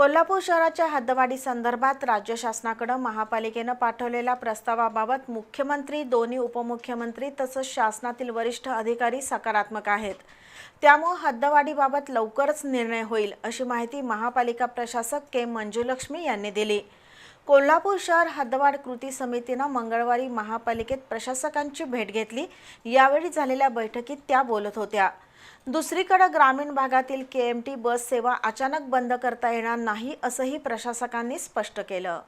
कोल्हापूर शहराच्या हद्दवाढी संदर्भात राज्य शासनाकडे महापालिकेनं पाठवलेल्या प्रस्तावाबाबत मुख्यमंत्री दोन्ही उपमुख्यमंत्री तसंच शासनातील वरिष्ठ अधिकारी सकारात्मक आहेत. त्यामुळे हद्दवाढीबाबत लवकरच निर्णय होईल अशी माहिती महापालिका प्रशासक के. मंजुलक्ष्मी यांनी दिली. कोल्हापूर शहर हद्दवाढ कृती समितीनं मंगळवारी महापालिकेत प्रशासकांची भेट घेतली. यावेळी झालेल्या बैठकीत त्या बोलत होत्या. दुसरीकडे ग्रामीण भागातील के एम टी बस सेवा अचानक बंद करता येणार नाही असंही प्रशासकांनी स्पष्ट केलं.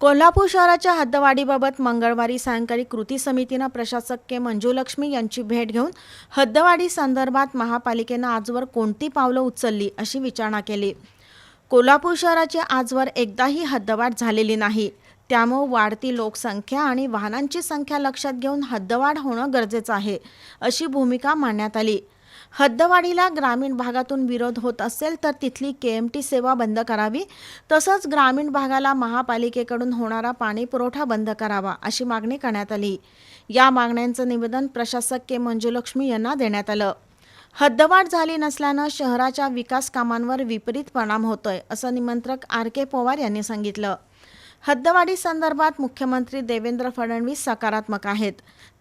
कोल्हापूर शहराच्या हद्दवाढीबाबत मंगळवारी सायंकाळी कृती समितीनं प्रशासक के मंजुलक्ष्मी यांची भेट घेऊन हद्दवाढी संदर्भात महापालिकेनं आजवर कोणती पावलं उचलली अशी विचारणा केली. कोल्हापूर शहराची आजवर एकदाही हद्दवाढ झालेली नाही. त्यामुळे वाढती लोकसंख्या आणि वाहनांची संख्या लक्षात घेऊन हद्दवाढ होणं गरजेचं आहे अशी भूमिका मांडण्यात आली. हद्दवाढीला ग्रामीण भागातून विरोध होत असेल तर तिथली के एम टी सेवा बंद करावी तसंच ग्रामीण भागाला महापालिकेकडून होणारा पाणी पुरवठा बंद करावा अशी मागणी करण्यात आली. या मागण्यांचं निवेदन प्रशासक के मंजुलक्ष्मी यांना देण्यात आलं. हद्दवाढ झाली नसल्यानं शहराच्या विकास कामांवर विपरीत परिणाम होतोय असं निमंत्रक आर के पवार यांनी सांगितलं. हद्दवाढी संदर्भात मुख्यमंत्री देवेंद्र फडणवीस सकारात्मक आहेत.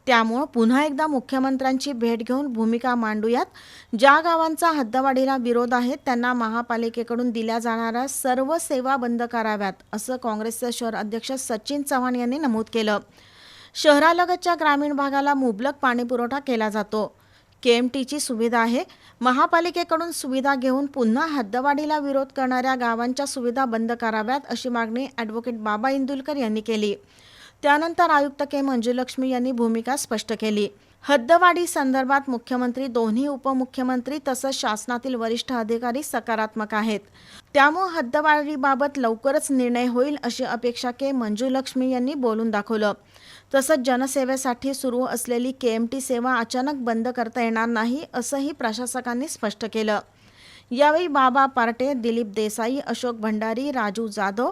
त्यामुळं पुन्हा एकदा मुख्यमंत्र्यांची भेट घेऊन भूमिका मांडूयात. ज्या गावांचा हद्दवाढीला विरोध आहे त्यांना महापालिकेकडून दिल्या जाणाऱ्या सर्व सेवा बंद कराव्यात असं काँग्रेसचे शहर अध्यक्ष सचिन चव्हाण यांनी नमूद केलं. शहरालगतच्या ग्रामीण भागाला मुबलक पाणीपुरवठा केला जातो. के एम टीची सुविधा आहे. महापालिकेकडून सुविधा घेऊन पुन्हा हद्दवाढीला विरोध करणाऱ्या गावांच्या सुविधा बंद कराव्यात अशी मागणी ॲडव्होकेट बाबा इंदुलकर यांनी केली. त्यानंतर आयुक्त के मंजुलक्ष्मी यांनी भूमिका स्पष्ट केली. हद्दवाढी संदर्भात मुख्यमंत्री दोन्ही उपमुख्यमंत्री तसंच शासनातील वरिष्ठ अधिकारी सकारात्मक आहेत. त्यामुळे हद्दवाढीबाबत लवकरच निर्णय होईल अशी अपेक्षा के मंजुलक्ष्मी यांनी बोलून दाखवलं. तसंच जनसेवेसाठी सुरू असलेली के एम टी सेवा अचानक बंद करता येणार नाही असंही प्रशासकांनी स्पष्ट केलं. यावेळी बाबा पार्टे दिलीप देसाई अशोक भंडारी राजू जाधव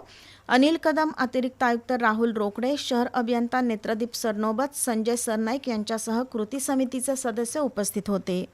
अनिल कदम अतिरिक्त आयुक्त राहुल रोकडे शहर अभियंता नेत्रदीप सरनोबत संजय सरनाईक यांच्यासह कृती समितीचे सदस्य उपस्थित होते.